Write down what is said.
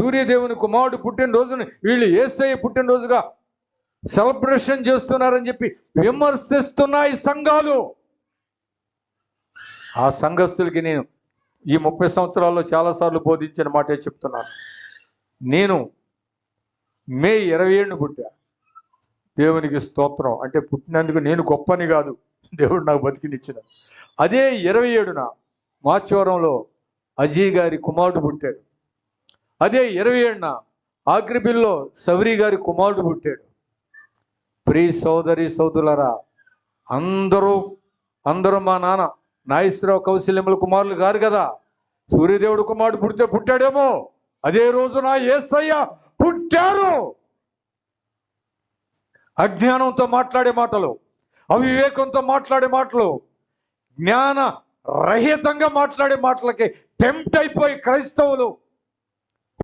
సూర్యదేవుని కుమారుడు పుట్టినరోజుని వీళ్ళు ఏసయ్య పుట్టినరోజుగా సెలబ్రేషన్ చేస్తున్నారని చెప్పి విమర్శిస్తున్నాయి సంఘాలు. ఆ సంఘస్థులకి నేను ఈ ముప్పై సంవత్సరాల్లో చాలాసార్లు బోధించిన మాటే చెప్తున్నాను. నేను మే ఇరవై ఏడును పుట్టా. దేవునికి స్తోత్రం. అంటే పుట్టినందుకు నేను గొప్పని కాదు. దేవుడు నాకు బతికినిచ్చిన. అదే ఇరవై ఏడున మాచవరంలో అజయ్ గారి కుమారుడు పుట్టాడు. అదే ఇరవై ఏడున ఆగ్రిబిల్లో సవరి గారి కుమారుడు పుట్టాడు. ప్రీ సోదరి సోదరులరా అందరూ అందరూ మా నాన్న నాగేశ్వరరావు కౌశల్యముల కుమారులు గారు కదా. సూర్యదేవుడు కుమారుడు పుడితే పుట్టాడేమో. అదే రోజున ఏసయ్య పుట్టారు. అజ్ఞానంతో మాట్లాడే మాటలు అవివేకంతో మాట్లాడే మాటలు జ్ఞాన రహితంగా మాట్లాడే మాటలకి టెంప్ట్ అయిపోయి క్రైస్తవులు